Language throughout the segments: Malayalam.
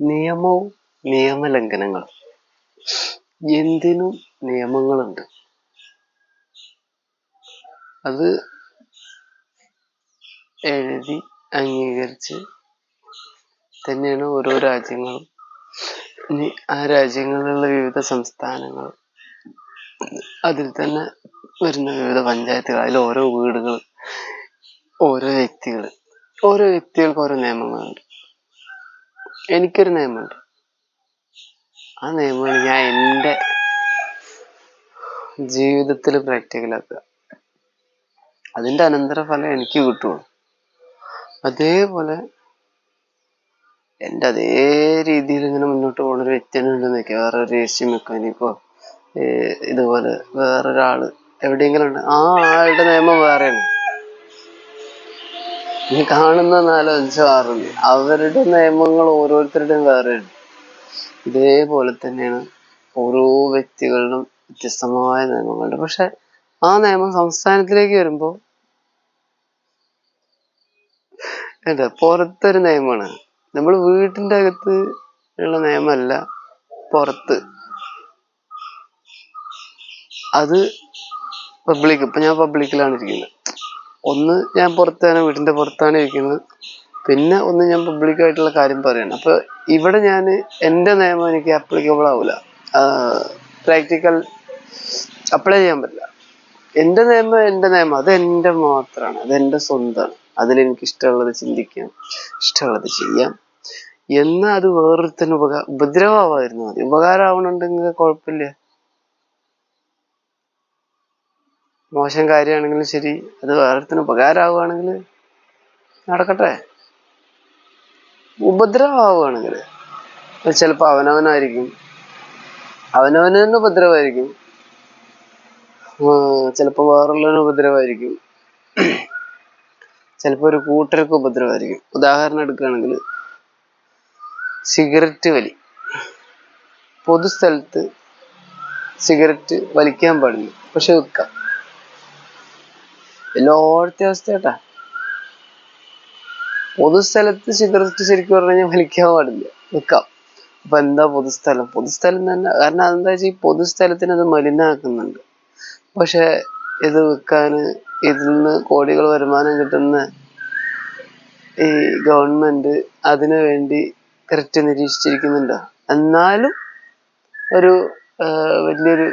നിയമവും നിയമലംഘനങ്ങളും. എന്തിനും നിയമങ്ങളുണ്ട്. അത് എഴുതി അംഗീകരിച്ച് തന്നെയാണ് ഓരോ രാജ്യങ്ങളും. ആ രാജ്യങ്ങളിലുള്ള വിവിധ സംസ്ഥാനങ്ങൾ അതിൽ തന്നെ വരുന്ന വിവിധ പഞ്ചായത്തുകൾ അതിൽ ഓരോ വീടുകൾ ഓരോ വ്യക്തികൾ ഓരോ വ്യക്തികൾക്ക് ഓരോ നിയമങ്ങളുണ്ട്. എനിക്കൊരു നിയമമുണ്ട്. ആ നിയമങ്ങൾ ഞാൻ എന്റെ ജീവിതത്തിൽ പ്രാക്ടിക്കലാക്കുക അതിന്റെ അനന്തരഫലം എനിക്ക് കിട്ടുള്ളൂ അതേപോലെ എന്റെ അതേ രീതിയിൽ ഇങ്ങനെ മുന്നോട്ട് പോകുന്ന ഒരു വ്യക്തി ഉണ്ടെന്ന് വെക്കുക വേറെ ഒരു ഏഷ്യ മെക്കാനിക്കോ ഇതുപോലെ വേറൊരാൾ എവിടെയെങ്കിലും ഉണ്ട്. ആ ആളുടെ നിയമം വേറെയാണ്. നീ കാണുന്ന നാലോ അഞ്ചോ ആറുണ്ട് അവരുടെ നിയമങ്ങൾ ഓരോരുത്തരുടെയും വേറെയാണ് ഇതേപോലെ തന്നെയാണ് ഓരോ വ്യക്തികളിലും വ്യത്യസ്തമായ നിയമങ്ങളുണ്ട്. പക്ഷെ ആ നിയമം സംസ്ഥാനത്തിലേക്ക് വരുമ്പോൾ എന്താ പുറത്തൊരു നിയമമാണ്. നമ്മൾ വീട്ടിന്റെ അകത്ത് ഉള്ള നിയമമല്ല പുറത്ത്. അത് പബ്ലിക് ഇപ്പൊ ഞാൻ പബ്ലിക്കിലാണ് ഇരിക്കുന്നത്. ഒന്ന് ഞാൻ പുറത്താണ് വീടിന്റെ പുറത്താണ് ഇരിക്കുന്നത്. പിന്നെ ഒന്ന് ഞാൻ പബ്ലിക്കായിട്ടുള്ള കാര്യം പറയണം. അപ്പോൾ ഇവിടെ ഞാൻ എന്റെ നിയമം എനിക്ക് അപ്ലിക്കബിൾ ആവില്ല പ്രാക്ടിക്കൽ അപ്ലൈ ചെയ്യാൻ പറ്റില്ല. എന്റെ നിയമം എന്റെ നിയമം. അത് എന്റെ മാത്രമാണ് അത് എന്റെ സ്വന്തമാണ് അതിൽ എനിക്ക് ഇഷ്ടമുള്ളത് ചിന്തിക്കാം ഇഷ്ടമുള്ളത് ചെയ്യാം. എന്നാൽ അത് വേറൊരുത്തന് ഉപകാര ഉപദ്രവമാവായിരുന്നു മതി. ഉപകാരം ഉപകാരമാവണുണ്ടെങ്കിൽ കുഴപ്പമില്ല. മോശം കാര്യമാണെങ്കിലും ശരി. അത് വേറൊരുത്തിന് ഉപകാരമാവുകയാണെങ്കിൽ നടക്കട്ടെ. ഉപദ്രവമാവുകയാണെങ്കിൽ. ചിലപ്പോൾ അവനവനായിരിക്കും. അവനവന് തന്നെ ഉപദ്രവമായിരിക്കും ചിലപ്പോൾ വേറുള്ളവന് ഉപദ്രവമായിരിക്കും. ചിലപ്പോൾ ഒരു കൂട്ടർക്ക് ഉപദ്രവമായിരിക്കും. ഉദാഹരണം എടുക്കുകയാണെങ്കിൽ സിഗരറ്റ് വലി. പൊതുസ്ഥലത്ത് സിഗരറ്റ് വലിക്കാൻ പാടില്ല. പക്ഷെ വെക്കാം എല്ലായിടത്തെ അവസ്ഥ കേട്ടാ. പൊതുസ്ഥലത്ത് സിഗരറ്റ് ശരിക്കും പറഞ്ഞു കഴിഞ്ഞാൽ വലിക്കാൻ പാടില്ല. വെക്കാം അപ്പൊ എന്താ പൊതുസ്ഥലം? പൊതുസ്ഥലം തന്നെ കാരണം അതെന്താ വെച്ചാൽ ഈ പൊതുസ്ഥലത്തിന് അത് മലിനാക്കുന്നുണ്ട്. പക്ഷെ ഇത് വിൽക്കാന് ഇതിൽ നിന്ന് കോടികൾ വരുമാനം കിട്ടുന്ന ഈ ഗവൺമെന്റ് അതിനു വേണ്ടി കറക്റ്റ് നിരീക്ഷിച്ചിരിക്കുന്നുണ്ടോ. എന്നാലും ഒരു വലിയൊരു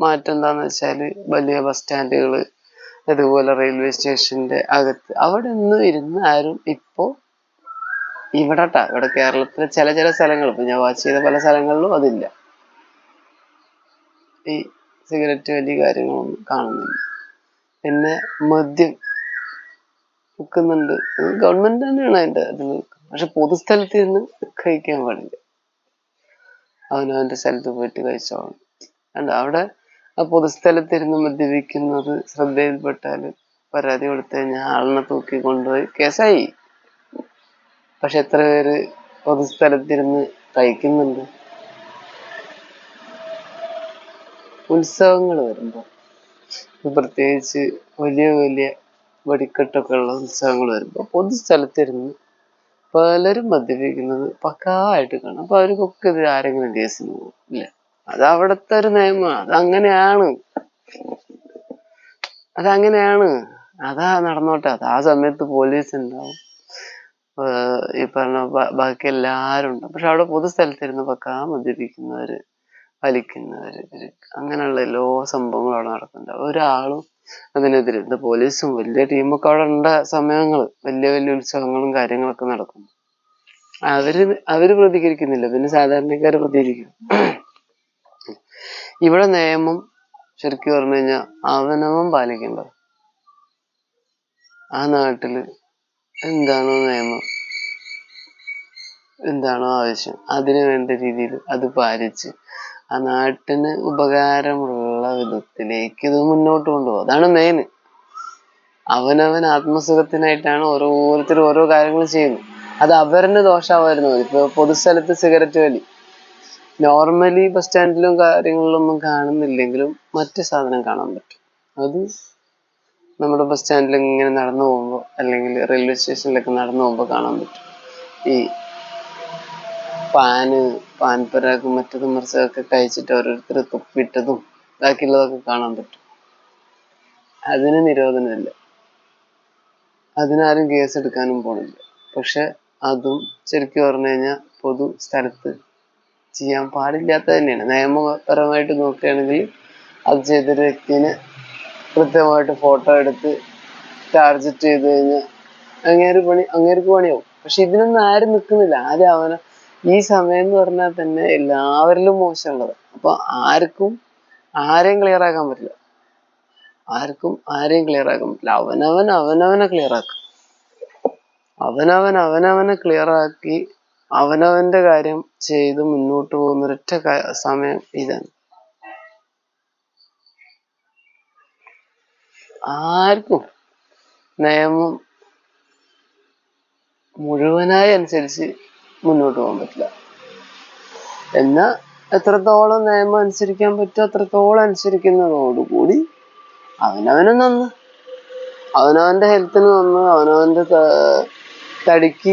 മാറ്റം എന്താന്ന് വെച്ചാൽ വലിയ ബസ് സ്റ്റാൻഡുകൾ അതുപോലെ റെയിൽവേ സ്റ്റേഷന്റെ അകത്ത്. അവിടെ ഒന്നും ഇരുന്ന് ആരും ഇപ്പോ ഇവിടെ ട്ടാ ഇവിടെ കേരളത്തിലെ ചില ചില സ്ഥലങ്ങൾ. ഇപ്പൊ ഞാൻ വാച്ച് ചെയ്ത പല സ്ഥലങ്ങളിലും അതില്ല. ഈ സിഗരറ്റ് വലിയ കാര്യങ്ങളൊന്നും കാണുന്നില്ല. പിന്നെ മദ്യം വിൽക്കുന്നുണ്ട്. ഗവൺമെന്റ് തന്നെയാണ് അതിന്റെ ഇത് പക്ഷെ പൊതുസ്ഥലത്ത് ഇരുന്ന് കഴിക്കാൻ പാടില്ല. അവനവന്റെ സ്ഥലത്ത് പോയിട്ട് കഴിച്ചോളണം അല്ല അവിടെ പൊതുസ്ഥലത്തിരുന്ന് മദ്യപിക്കുന്നത് ശ്രദ്ധയിൽപ്പെട്ടാൽ പരാതി കൊടുത്തു കഴിഞ്ഞാൽ ആളിനെ തൂക്കി കൊണ്ടുപോയി കേസായി. പക്ഷെ എത്ര പേര് പൊതുസ്ഥലത്തിരുന്ന് കഴിക്കുന്നുണ്ട് ഉത്സവങ്ങൾ വരുമ്പോൾ പ്രത്യേകിച്ച് വലിയ വലിയ വെടിക്കെട്ടൊക്കെ ഉള്ള ഉത്സവങ്ങൾ വരുമ്പോൾ പൊതുസ്ഥലത്തിരുന്ന് പലരും മദ്യപിക്കുന്നത് പക്കായിട്ട് കാണും. അപ്പൊ അവർക്കൊക്കെ ഇത് ആരെങ്കിലും കേസിന് പോകും ഇല്ല? അത് അവിടുത്തെ ഒരു നിയമമാണ് അതങ്ങനെയാണ് അതങ്ങനെയാണ് അതാ നടന്നോട്ടെ. അത് ആ സമയത്ത് പോലീസ് ഉണ്ടാവും. ഈ പറഞ്ഞ ബാക്കി എല്ലാവരും ഉണ്ടാവും. പക്ഷെ അവിടെ പൊതുസ്ഥലത്തിരുന്ന് പക്കാ മദ്യപിക്കുന്നവര് വലിക്കുന്നവര് അങ്ങനെയുള്ള എല്ലാ സംഭവങ്ങളും അവിടെ നടക്കുന്നുണ്ട്. ഒരാളും അതിനെതിരെ പോലീസും വലിയ ടീമൊക്കെ അവിടെ ഉണ്ട സമയങ്ങൾ വലിയ വലിയ ഉത്സവങ്ങളും കാര്യങ്ങളൊക്കെ നടക്കും അവർ അവർ പ്രതികരിക്കുന്നില്ല. പിന്നെ സാധാരണക്കാര് പ്രതികരിക്കും. ഇവിടെ നിയമം ശരിക്കും പറഞ്ഞു കഴിഞ്ഞാൽ അവനവൻ പാലിക്കേണ്ടത്. ആ നാട്ടിൽ എന്താണോ നിയമം എന്താണോ ആവശ്യം അതിന് വേണ്ട രീതിയിൽ അത് പാലിച്ച് ആ നാട്ടിന് ഉപകാരമുള്ള വിധത്തിലേക്ക് ഇത് മുന്നോട്ട് കൊണ്ടുപോകും. അതാണ് മെയിൻ അവനവൻ ആത്മസുഖത്തിനായിട്ടാണ് ഓരോരുത്തരും ഓരോ കാര്യങ്ങൾ ചെയ്യുന്നത്. അത് അവരുടെ ദോഷമായിരുന്നു ഇപ്പൊ പൊതുസ്ഥലത്ത് സിഗരറ്റ് വലി. നോർമലി ബസ് സ്റ്റാൻഡിലും കാര്യങ്ങളിലൊന്നും കാണുന്നില്ലെങ്കിലും മറ്റു സാധനം കാണാൻ പറ്റും. അത് നമ്മുടെ ബസ് സ്റ്റാൻഡിൽ ഇങ്ങനെ നടന്നു പോകുമ്പോൾ അല്ലെങ്കിൽ റെയിൽവേ സ്റ്റേഷനിലൊക്കെ നടന്നു പോകുമ്പോൾ കാണാൻ പറ്റും. ഈ പാന് പാൻപരാക്കും മറ്റതും മറിച്ചതൊക്കെ കഴിച്ചിട്ട് ഓരോരുത്തർ തുപ്പിട്ടതും ബാക്കിയുള്ളതൊക്കെ കാണാൻ പറ്റും. അതിന് നിരോധനമില്ല. അതിനാരും കേസ് എടുക്കാനും പോണില്ല. പക്ഷെ അതും ശരിക്കും പറഞ്ഞു കഴിഞ്ഞാൽ പൊതു സ്ഥലത്ത് ചെയ്യാൻ പാടില്ലാത്ത തന്നെയാണ്. നിയമപരമായിട്ട് നോക്കുകയാണെങ്കിൽ അത് ചെയ്തൊരു വ്യക്തിനെ കൃത്യമായിട്ട് ഫോട്ടോ എടുത്ത് ടാർഗറ്റ് ചെയ്ത് കഴിഞ്ഞാൽ അങ്ങേര് പണി അങ്ങേർക്ക് പണിയാവും. പക്ഷെ ഇതിനൊന്നും ആരും നിൽക്കുന്നില്ല ആരും അവന ഈ സമയം എന്ന് പറഞ്ഞാൽ തന്നെ എല്ലാവരിലും മോശമുള്ളത്. അപ്പൊ ആർക്കും ആരെയും ക്ലിയർ ആക്കാൻ പറ്റില്ല. ആർക്കും ആരെയും ക്ലിയർ ആക്കാൻ പറ്റില്ല. അവനവൻ അവനവനെ ക്ലിയർ ആക്കും. അവനവൻ അവനവനെ ക്ലിയർ ആക്കി അവനവന്റെ കാര്യം ചെയ്ത് മുന്നോട്ട് പോകുന്ന ഒരൊറ്റ സമയം ഇതാണ്. ആർക്കും നിയമം മുഴുവനായി അനുസരിച്ച് മുന്നോട്ട് പോകാൻ പറ്റില്ല. എന്നാ എത്രത്തോളം നിയമം അനുസരിക്കാൻ പറ്റുമോ അത്രത്തോളം അനുസരിക്കുന്നതോടുകൂടി അവനവന് നന്ന് അവനവന്റെ ഹെൽത്തിന് നന്ന് അവനവന്റെ ത- തടിക്ക്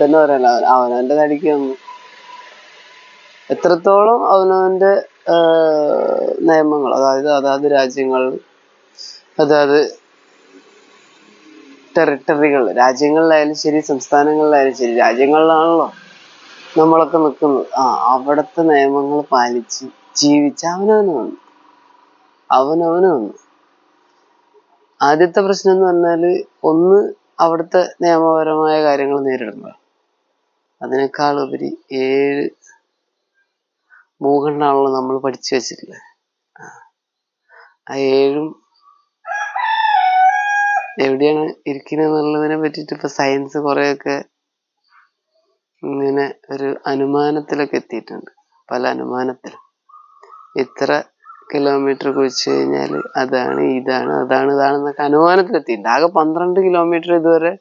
തന്നെ പറയാലോ അവ- അവനവന്റെ തടിക്ക് എത്രത്തോളം അവനവന്റെ ആഹ് നിയമങ്ങൾ അതായത് അതാത് രാജ്യങ്ങൾ അതായത് ടെറിട്ടറികൾ രാജ്യങ്ങളിലായാലും ശരി സംസ്ഥാനങ്ങളിലായാലും ശരി രാജ്യങ്ങളിലാണല്ലോ നമ്മളൊക്കെ നിൽക്കുന്നത് ആ അവിടുത്തെ നിയമങ്ങൾ പാലിച്ച് ജീവിച്ച അവനവന് വന്നു അവനവന് വന്നു ആദ്യത്തെ പ്രശ്നം എന്ന് പറഞ്ഞാൽ ഒന്ന് അവിടുത്തെ നിയമപരമായ കാര്യങ്ങൾ നേരിടുന്നത്. അതിനേക്കാൾ ഉപരി ഏഴ് ഭൂഖണ്ഡാണല്ലോ നമ്മൾ പഠിച്ചു വെച്ചിട്ടുള്ളത് ആ ഏഴും എവിടെയാണ് ഇരിക്കുന്നത് എന്നുള്ളതിനെ പറ്റിയിട്ട് ഇപ്പൊ സയൻസ് കുറെയൊക്കെ ഇങ്ങനെ ഒരു അനുമാനത്തിലൊക്കെ എത്തിയിട്ടുണ്ട്. പല അനുമാനത്തിലും. ഇത്ര കിലോമീറ്റർ കുഴിച്ച് കഴിഞ്ഞാൽ അതാണ് ഇതാണ് അതാണ് ഇതാണെന്നൊക്കെ അനുമാനത്തിലെത്തി. ആകെ പന്ത്രണ്ട് കിലോമീറ്റർ ഇതുവരെ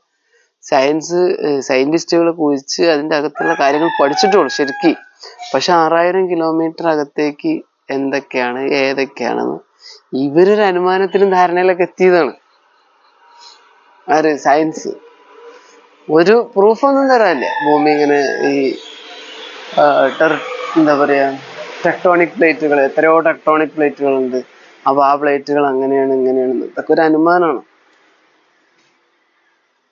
സയൻസ് സയന്റിസ്റ്റുകൾ കുഴിച്ച് അതിന്റെ അകത്തുള്ള കാര്യങ്ങൾ പഠിച്ചിട്ടുള്ളൂ ശരിക്ക്. പക്ഷെ ആറായിരം കിലോമീറ്റർ അകത്തേക്ക് എന്തൊക്കെയാണ് ഏതൊക്കെയാണെന്ന് ഇവരൊരു അനുമാനത്തിലും ധാരണയിലൊക്കെ എത്തിയതാണ്. ആര്? സയൻസ് ഒരു പ്രൂഫൊന്നും തരാനില്ല. ഭൂമി ഇങ്ങനെ ഈ എന്താ പറയാ ടെക്ടോണിക് പ്ലേറ്റുകൾ എത്രയോ ടെക്ടോണിക് പ്ലേറ്റുകൾ ഉണ്ട് അപ്പൊ ആ പ്ലേറ്റുകൾ അങ്ങനെയാണ് ഇങ്ങനെയാണ്. ഇതൊക്കെ ഒരു അനുമാനമാണ്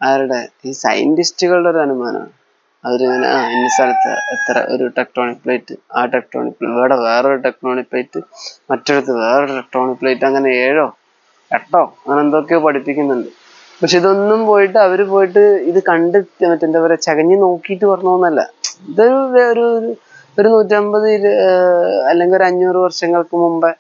ആരുടെ? ഈ സയന്റിസ്റ്റുകളുടെ ഒരു അനുമാനമാണ് അവരിങ്ങനെ ആ ഇന്ന സ്ഥലത്ത് എത്ര ഒരു ടെക്ടോണിക് പ്ലേറ്റ് ആ ടെക്ടോണിക് പ്ലേറ്റ് ഇവിടെ വേറൊരു ടെക്ടോണിക് പ്ലേറ്റ് മറ്റൊരിടത്ത് വേറൊരു ടെക്ടോണിക് പ്ലേറ്റ് അങ്ങനെ ഏഴോ എട്ടോ അങ്ങനെ എന്തൊക്കെയോ പഠിപ്പിക്കുന്നുണ്ട്. പക്ഷെ ഇതൊന്നും പോയിട്ട് അവർ പോയിട്ട് ഇത് കണ്ട് മറ്റെന്താ പറയാ ചകഞ്ഞ് നോക്കിയിട്ട് പറഞ്ഞോന്നല്ല ഇതൊരു ഒരു ഒരു- നൂറ്റമ്പത് അല്ലെങ്കിൽ ഒരു അഞ്ഞൂറ് വർഷങ്ങൾക്ക് മുമ്പേ.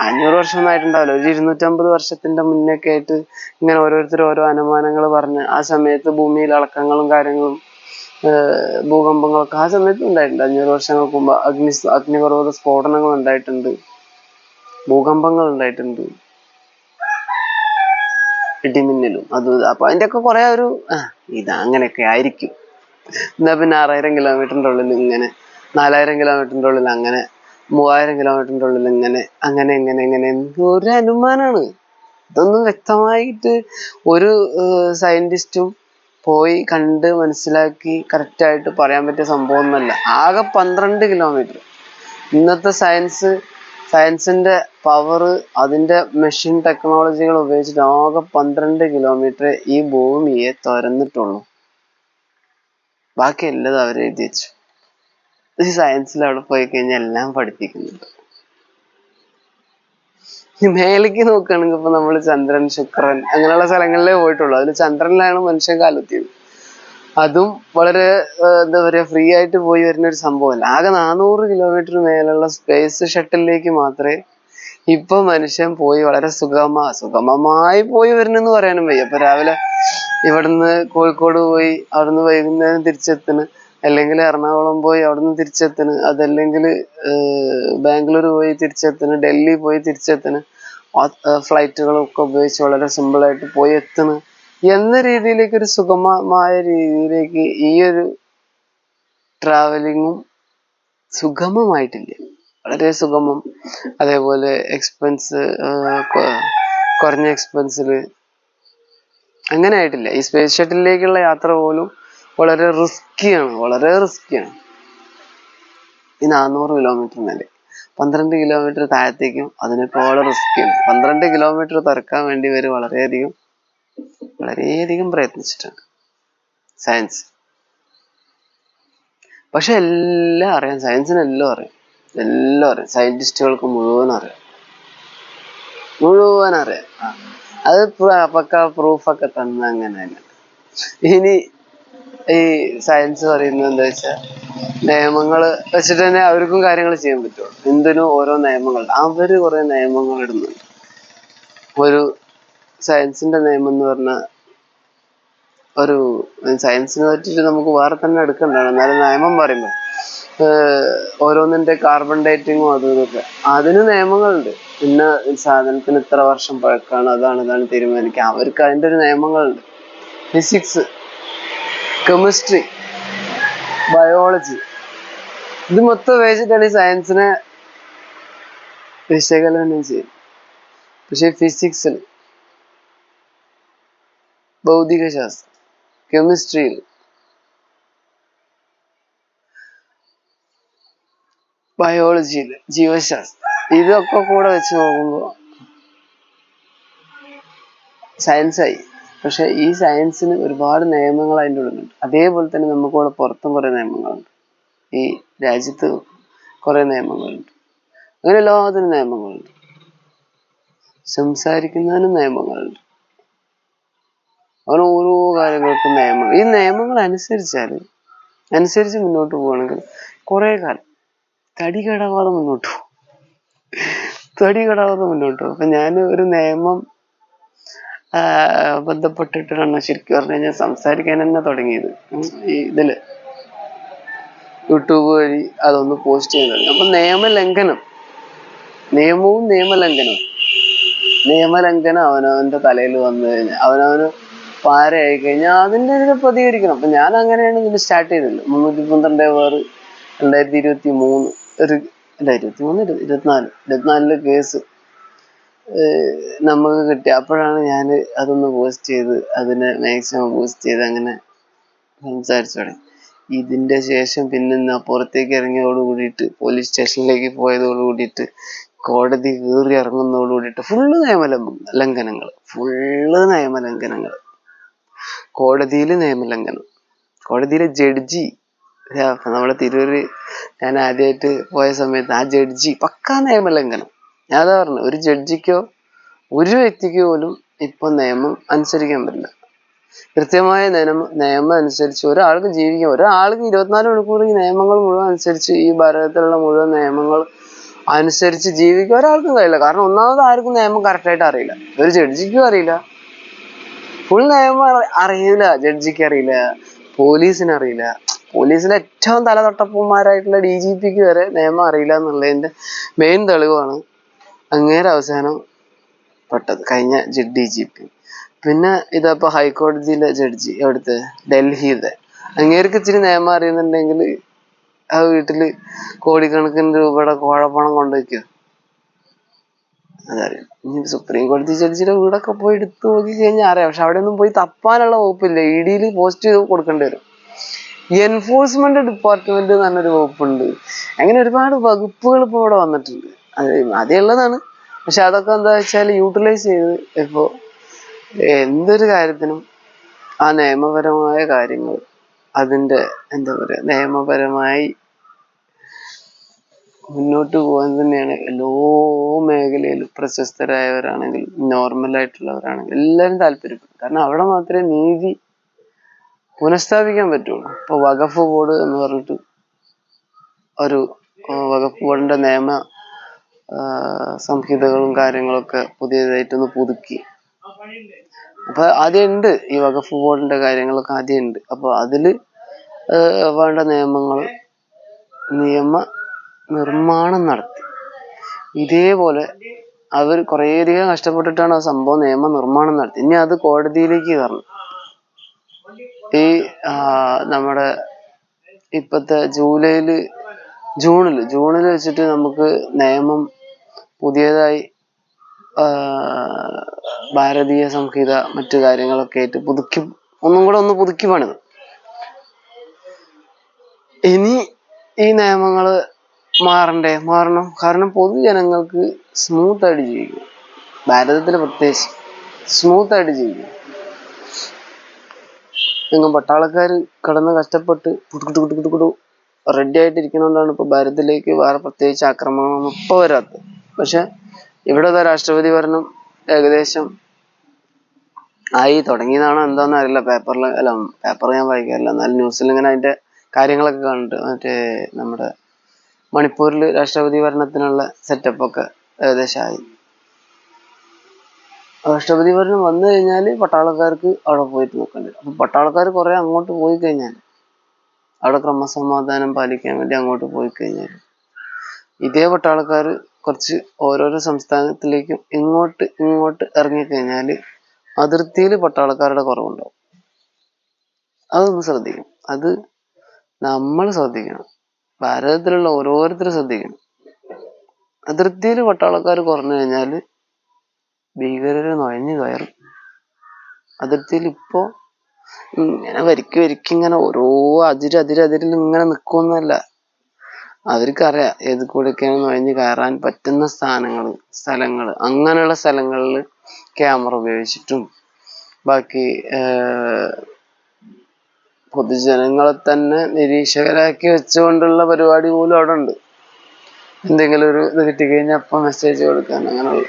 അഞ്ഞൂറ് വർഷം ഒന്നും ആയിട്ടുണ്ടാവില്ല ഒരു ഇരുന്നൂറ്റമ്പത് വർഷത്തിന്റെ മുന്നൊക്കെ ആയിട്ട് ഇങ്ങനെ ഓരോരുത്തർ ഓരോ അനുമാനങ്ങൾ പറഞ്ഞ് ആ സമയത്ത് ഭൂമിയിൽ ഇളക്കങ്ങളും കാര്യങ്ങളും ഭൂകമ്പങ്ങളൊക്കെ ആ സമയത്ത് ഉണ്ടായിട്ടുണ്ട്. അഞ്ഞൂറ് വർഷങ്ങൾക്ക് മുമ്പ് അഗ്നി അഗ്നിപർവത സ്ഫോടനങ്ങൾ ഉണ്ടായിട്ടുണ്ട്. ഭൂകമ്പങ്ങൾ ഉണ്ടായിട്ടുണ്ട്. ഇടിമിന്നലും. അതും. അപ്പൊ അതിന്റെ ഒക്കെ കുറെ ഒരു ആ ഇത് അങ്ങനെയൊക്കെ ആയിരിക്കും. എന്നാ പിന്നെ ആറായിരം കിലോമീറ്ററിന്റെ ഉള്ളിൽ ഇങ്ങനെ നാലായിരം കിലോമീറ്ററിന്റെ ഉള്ളിൽ അങ്ങനെ മൂവായിരം കിലോമീറ്ററിന്റെ ഉള്ളിൽ ഇങ്ങനെ അങ്ങനെ ഇങ്ങനെ ഇങ്ങനെ എന്തോ ഒരു അനുമാനാണ്. ഇതൊന്നും വ്യക്തമായിട്ട് ഒരു സയന്റിസ്റ്റും പോയി കണ്ട് മനസ്സിലാക്കി ആയിട്ട് പറയാൻ പറ്റിയ സംഭവം ഒന്നല്ല ആകെ പന്ത്രണ്ട് കിലോമീറ്റർ ഇന്നത്തെ സയൻസ് സയൻസിന്റെ പവർ അതിന്റെ മെഷീൻ ടെക്നോളജികൾ ഉപയോഗിച്ചിട്ട് ആകെ പന്ത്രണ്ട് കിലോമീറ്റർ ഈ ഭൂമിയെ തുരന്നിട്ടുള്ളൂ. ബാക്കി എല്ലാം അവർ എഴുതി വെച്ചു. ഈ സയൻസിൽ അവിടെ പോയി കഴിഞ്ഞാൽ എല്ലാം പഠിപ്പിക്കുന്നുണ്ട്. മേലേക്ക് നോക്കുകയാണെങ്കിൽ ഇപ്പൊ നമ്മൾ ചന്ദ്രൻ ശുക്രൻ അങ്ങനെയുള്ള സ്ഥലങ്ങളിലേ പോയിട്ടുള്ളൂ. അതിൽ ചന്ദ്രനിലാണ് മനുഷ്യൻ കാലെത്തിയത് അതും വളരെ എന്താ പറയാ ഫ്രീ ആയിട്ട് പോയി വരുന്ന ഒരു സംഭവമല്ല. ആകെ നാനൂറ് കിലോമീറ്റർ മേലുള്ള സ്പേസ് ഷട്ടിലേക്ക് മാത്രമേ ഇപ്പൊ മനുഷ്യൻ പോയി വളരെ സുഗമ സുഗമമായി പോയി വരുന്നെന്ന് പറയാനും വയ്യ. ഇപ്പൊ രാവിലെ ഇവിടുന്ന് കോഴിക്കോട് പോയി അവിടുന്ന് വൈകുന്നേരം തിരിച്ചെത്തണ്. അല്ലെങ്കിൽ എറണാകുളം പോയി അവിടുന്ന് തിരിച്ചെത്തണ്. അതല്ലെങ്കിൽ ബാംഗ്ലൂർ പോയി തിരിച്ചെത്തണ്. ഡൽഹി പോയി തിരിച്ചെത്തുന്നു ഫ്ലൈറ്റുകളൊക്കെ ഉപയോഗിച്ച് വളരെ സിമ്പിൾ ആയിട്ട് പോയി എത്തുന്നു എന്ന രീതിയിലേക്ക് ഒരു സുഗമമായ രീതിയിലേക്ക് ഈ ഒരു ട്രാവലിങ്ങും സുഗമമായിട്ടില്ല. വളരെ സുഗമം. അതേപോലെ എക്സ്പെൻസ് കുറഞ്ഞ എക്സ്പെൻസിൽ അങ്ങനെ ആയിട്ടില്ല. ഈ സ്പേസ് ഷട്ടിലേക്കുള്ള യാത്ര പോലും വളരെ റിസ്ക്കിയാണ് വളരെ റിസ്ക്കിയാണ് ഈ നാനൂറ് കിലോമീറ്റർ മേലെ. പന്ത്രണ്ട് കിലോമീറ്റർ താഴത്തേക്കും അതിനേക്കാളും റിസ്ക്കിയാണ് പന്ത്രണ്ട് കിലോമീറ്റർ തുറക്കാൻ വേണ്ടി ഇവർ വളരെയധികം വളരെയധികം പ്രയത്നിച്ചിട്ടുണ്ട് സയൻസ് പക്ഷെ എല്ലാം അറിയാം. സയൻസിന് എല്ലാം അറിയാം. എല്ലാം അറിയാം. സയന്റിസ്റ്റുകൾക്ക് മുഴുവൻ അറിയാം. മുഴുവൻ അറിയാം. അത് പക്ക പ്രൂഫൊക്കെ തന്ന അങ്ങനെ തന്നെ. ഇനി ഈ സയൻസ് പറയുന്നത് എന്താ വെച്ചാൽ നിയമങ്ങൾ വെച്ചിട്ട് തന്നെ അവർക്കും കാര്യങ്ങൾ ചെയ്യാൻ പറ്റുള്ളൂ. എന്തിനും ഓരോ നിയമങ്ങൾ. അവർ കുറെ നിയമങ്ങൾ ഇടുന്നുണ്ട്. ഒരു സയൻസിന്റെ നിയമം എന്ന് പറഞ്ഞാൽ ഒരു സയൻസിനെ പറ്റിയിട്ട് നമുക്ക് വേറെ തന്നെ എടുക്കണ്ടാണ് എന്നാലും നിയമം പറയുമ്പോൾ ഓരോന്നിന്റെ കാർബൺ ഡേറ്റിങ്ങും അതും ഇതൊക്കെ. അതിന് നിയമങ്ങളുണ്ട്. ഇന്ന സാധനത്തിന് ഇത്ര വർഷം പഴക്കാണ് അതാണ് ഇതാണ് തീരുമാനിക്കുക. അവർക്ക് അതിന്റെ ഒരു നിയമങ്ങളുണ്ട്. ഫിസിക്സ് കെമിസ്ട്രി ബയോളജി ഇത് മൊത്തം ഉപയോഗിച്ചിട്ടാണ് ഈ സയൻസിനെ വിശകലനം ചെയ്യുന്നത്. പക്ഷെ ഫിസിക്സിൽ ഭൗതികശാസ്ത്രം കെമിസ്ട്രിയിൽ ബയോളജിയിൽ ജീവശാസ്ത്രം ഇതൊക്കെ കൂടെ വെച്ച് നോക്കുമ്പോൾ സയൻസായി പക്ഷെ ഈ സയൻസിന് ഒരുപാട് നിയമങ്ങൾ അതിന്റെ ഉള്ളിലുണ്ട്. അതേപോലെ തന്നെ നമുക്കിവിടെ പുറത്തും കുറേ നിയമങ്ങളുണ്ട്. ഈ രാജ്യത്ത് കുറേ നിയമങ്ങളുണ്ട്. അങ്ങനെ എല്ലാത്തിനും നിയമങ്ങളുണ്ട്. സംസാരിക്കുന്നതിനും നിയമങ്ങളുണ്ട്. അങ്ങനെ ഓരോ കാര്യങ്ങൾക്കും നിയമം ഈ നിയമങ്ങൾ അനുസരിച്ചാൽ അനുസരിച്ച് മുന്നോട്ട് പോവുകയാണെങ്കിൽ കുറേ കാലം തടി കെടാവാതെ മുന്നോട്ട് പോകും. തടി മുന്നോട്ട് പോകും. അപ്പൊ ഞാൻ ഒരു നിയമം ബന്ധപ്പെട്ടിട്ടാണ് ശരിക്കും പറഞ്ഞു കഴിഞ്ഞാൽ സംസാരിക്കാൻ തന്നെ തുടങ്ങിയത്. ഈ ഇതിൽ യൂട്യൂബ് വഴി അതൊന്ന് പോസ്റ്റ് ചെയ്യാൻ തുടങ്ങി. അപ്പൊ നിയമലംഘനം. നിയമവും നിയമലംഘനവും. നിയമലംഘനം അവനവന്റെ തലയിൽ വന്നു കഴിഞ്ഞാൽ അവനവന് പാരയായി കഴിഞ്ഞാൽ അതിന്റെ ഇതിൽ പ്രതികരിക്കണം. അപ്പൊ ഞാൻ അങ്ങനെയാണ് ഇതിൽ സ്റ്റാർട്ട് ചെയ്തത്. മുന്നൂറ്റി പന്ത്രണ്ട് വേറ് രണ്ടായിരത്തി ഇരുപത്തി മൂന്ന് ഒരു അല്ല ഇരുപത്തി മൂന്ന് ഇരുപത്തിനാല് ഇരുപത്തിനാലിൽ കേസ് നമുക്ക് കിട്ടി. അപ്പോഴാണ് ഞാൻ അതൊന്ന് പോസ്റ്റ് ചെയ്ത് അതിനെ മാക്സിമം പോസ്റ്റ് ചെയ്ത് അങ്ങനെ സംസാരിച്ചു തുടങ്ങി. ഇതിന്റെ ശേഷം പിന്നെ പുറത്തേക്ക് ഇറങ്ങിയതോട് കൂടിയിട്ട് പോലീസ് സ്റ്റേഷനിലേക്ക് പോയതോട് കൂടിയിട്ട് കോടതി കയറി ഇറങ്ങുന്നതോട് കൂടിയിട്ട് ഫുള്ള് നിയമലംഘനങ്ങൾ ഫുള്ള് നിയമലംഘനങ്ങൾ കോടതിയിൽ നിയമലംഘനം. കോടതിയിലെ ജഡ്ജി നമ്മുടെ തിരൂര് ഞാൻ ആദ്യമായിട്ട് പോയ സമയത്ത് ആ ജഡ്ജി പക്കാ നിയമലംഘനം ഞാൻ അതാ പറഞ്ഞു ഒരു ജഡ്ജിക്കോ ഒരു വ്യക്തിക്ക് പോലും ഇപ്പൊ നിയമം അനുസരിക്കാൻ പറ്റില്ല. കൃത്യമായ നിയമം നിയമം അനുസരിച്ച് ഒരാൾക്ക് ജീവിക്കാം ഒരാൾക്ക് ഇരുപത്തിനാല് മണിക്കൂർ ഈ നിയമങ്ങൾ മുഴുവൻ അനുസരിച്ച് ഈ ഭാരതത്തിലുള്ള മുഴുവൻ നിയമങ്ങൾ അനുസരിച്ച് ജീവിക്കാൻ ഒരാൾക്കും കഴിയില്ല. കാരണം ഒന്നാമത് ആർക്കും നിയമം കറക്റ്റായിട്ട് അറിയില്ല. ഒരു ജഡ്ജിക്കും അറിയില്ല. ഫുൾ നിയമം അറി- അറിയില്ല. ജഡ്ജിക്ക് അറിയില്ല. പോലീസിന് അറിയില്ല. പോലീസിലെ ഏറ്റവും തലതൊട്ടപ്പന്മാരായിട്ടുള്ള ഡി ജി പിക്ക് വരെ നിയമം അറിയില്ല എന്നുള്ളതിന്റെ മെയിൻ തെളിവാണ് അങ്ങേരെ അവസാനം പെട്ടത് കഴിഞ്ഞ ഡി ജി പി. പിന്നെ ഇതപ്പോ ഹൈക്കോടതിയിലെ ജഡ്ജി എവിടുത്തെ? ഡൽഹിയിലെ അങ്ങേർക്ക് ഇച്ചിരി നിയമം അറിയുന്നുണ്ടെങ്കിൽ ആ വീട്ടിൽ കോടിക്കണക്കിന് രൂപയുടെ കോഴപ്പണം കൊണ്ടുവയ്ക്കുക. അതറിയാം. ഇനി സുപ്രീം കോടതി ജഡ്ജിയുടെ വീടൊക്കെ പോയി എടുത്തു നോക്കി കഴിഞ്ഞാൽ അറിയാം. പക്ഷെ അവിടെ ഒന്നും പോയി തപ്പാനുള്ള വകുപ്പില്ല. ഇ ഡിയിൽ പോസ്റ്റ് ചെയ്ത് കൊടുക്കേണ്ടി വരും. എൻഫോഴ്സ്മെന്റ് ഡിപ്പാർട്ട്മെന്റ് എന്ന് പറഞ്ഞൊരു വകുപ്പുണ്ട്. അങ്ങനെ ഒരുപാട് വകുപ്പുകൾ ഇപ്പോൾ ഇവിടെ വന്നിട്ടുണ്ട്. അത് അതേയുള്ളതാണ്. പക്ഷെ അതൊക്കെ എന്താ വെച്ചാൽ യൂട്ടിലൈസ് ചെയ്ത് ഇപ്പോ എന്തൊരു കാര്യത്തിനും ആ നിയമപരമായ കാര്യങ്ങൾ അതിന്റെ എന്താ പറയുക നിയമപരമായി മുന്നോട്ട് പോകാൻ തന്നെയാണ് എല്ലാ മേഖലയിലും പ്രശസ്തരായവരാണെങ്കിലും നോർമൽ ആയിട്ടുള്ളവരാണെങ്കിലും എല്ലാവരും താല്പര്യപ്പെടും കാരണം അവിടെ മാത്രമേ നീതി പുനഃസ്ഥാപിക്കാൻ പറ്റുള്ളൂ. ഇപ്പൊ വഖഫ് ബോർഡ് എന്ന് പറഞ്ഞിട്ട് ഒരു വഖഫ് ബോർഡിന്റെ നിയമ സംഹിതകളും കാര്യങ്ങളൊക്കെ പുതിയതായിട്ട് ഒന്ന് പുതുക്കി. അപ്പൊ ആദ്യം ഈ വഖഫ് ബോർഡിന്റെ കാര്യങ്ങളൊക്കെ ആദ്യം ഉണ്ട് അപ്പൊ അതിൽ വേണ്ട നിയമങ്ങൾ നിയമ നിർമ്മാണം നടത്തി. ഇതേപോലെ അവർ കുറേയധികം കഷ്ടപ്പെട്ടിട്ടാണ് ആ സംഭവം നിയമ നിർമ്മാണം നടത്തി. ഇനി അത് കോടതിയിലേക്ക് കയറണം. ഈ നമ്മുടെ ഇപ്പത്തെ ജൂലൈയിൽ ജൂണിൽ ജൂണിൽ വെച്ചിട്ട് നമുക്ക് നിയമം പുതിയതായി ഭാരതീയ സംഹിത മറ്റു കാര്യങ്ങളൊക്കെ ആയിട്ട് പുതുക്കി ഒന്നും കൂടെ ഒന്ന് പുതുക്കി പണിത്. ഇനി ഈ നിയമങ്ങൾ മാറണ്ടേ? മാറണം. കാരണം പൊതുജനങ്ങൾക്ക് സ്മൂത്ത് ആയിട്ട് ജീവിക്കും. ഭാരതത്തിൽ പ്രത്യേകിച്ച് സ്മൂത്ത് ആയിട്ട് ജീവിക്കും. എങ്ങും പട്ടാളക്കാർ കിടന്ന് കഷ്ടപ്പെട്ട് കുട്ടു കുട്ടു കുട്ടു കുട്ടു റെഡി ആയിട്ട് ഇരിക്കുന്നതുകൊണ്ടാണ് ഇപ്പൊ ഭാരതത്തിലേക്ക് വേറെ പ്രത്യേകിച്ച് ആക്രമണമൊന്നും ഇപ്പൊ വരാത്തത്. പക്ഷെ ഇവിടുത്തെ രാഷ്ട്രപതി ഭരണം ഏകദേശം ആയി തുടങ്ങിയതാണോ എന്താണെന്ന് അറിയില്ല. പേപ്പറിൽ അല്ല പേപ്പർ ഞാൻ വായിക്കാറില്ല. എന്നാലും ന്യൂസിൽ ഇങ്ങനെ അതിന്റെ കാര്യങ്ങളൊക്കെ കണ്ടിട്ട് മറ്റേ നമ്മുടെ മണിപ്പൂരിൽ രാഷ്ട്രപതി ഭരണത്തിനുള്ള സെറ്റപ്പ് ഒക്കെ ഏകദേശം ആയി. രാഷ്ട്രപതി ഭരണം വന്നു കഴിഞ്ഞാൽ പട്ടാളക്കാർക്ക് അവിടെ പോയിട്ട് നിൽക്കേണ്ടി വരും. അപ്പൊ പട്ടാളക്കാർ കുറെ അങ്ങോട്ട് പോയി കഴിഞ്ഞാൽ അവിടെ ക്രമസമാധാനം പാലിക്കാൻ വേണ്ടി അങ്ങോട്ട് പോയി കഴിഞ്ഞാൽ ഇതേ പട്ടാളക്കാർ കുറച്ച് ഓരോരോ സംസ്ഥാനത്തിലേക്കും ഇങ്ങോട്ട് ഇങ്ങോട്ട് ഇറങ്ങിക്കഴിഞ്ഞാൽ അതിർത്തിയിൽ പട്ടാളക്കാരുടെ കുറവുണ്ടാവും. അതൊന്ന് ശ്രദ്ധിക്കണം. അത് നമ്മൾ ശ്രദ്ധിക്കണം. ഭാരതത്തിലുള്ള ഓരോരുത്തരും ശ്രദ്ധിക്കണം. അതിർത്തിയിൽ പട്ടാളക്കാർ കുറഞ്ഞു കഴിഞ്ഞാൽ ഭീകരര് നുഴഞ്ഞു കയറും. അതിർത്തിയിൽ ഇപ്പോ ഇങ്ങനെ വരിക്ക് വരിക്ക് ഇങ്ങനെ ഓരോ അതിര് അതിര് അതിരിൽ ഇങ്ങനെ നിൽക്കുമെന്നല്ല അവർക്കറിയാം ഏത് കൂടെയൊക്കെയാണ് നുഴഞ്ഞു കയറാൻ പറ്റുന്ന സ്ഥാനങ്ങൾ സ്ഥലങ്ങൾ അങ്ങനെയുള്ള സ്ഥലങ്ങളിൽ ക്യാമറ ഉപയോഗിച്ചിട്ടും ബാക്കി പൊതുജനങ്ങളെ തന്നെ നിരീക്ഷകരാക്കി വെച്ചുകൊണ്ടുള്ള പരിപാടി പോലും അവിടെ ഉണ്ട് എന്തെങ്കിലും ഒരു ഇത് കിട്ടിക്കഴിഞ്ഞാൽ അപ്പം മെസ്സേജ് കൊടുക്കാൻ അങ്ങനെയുള്ള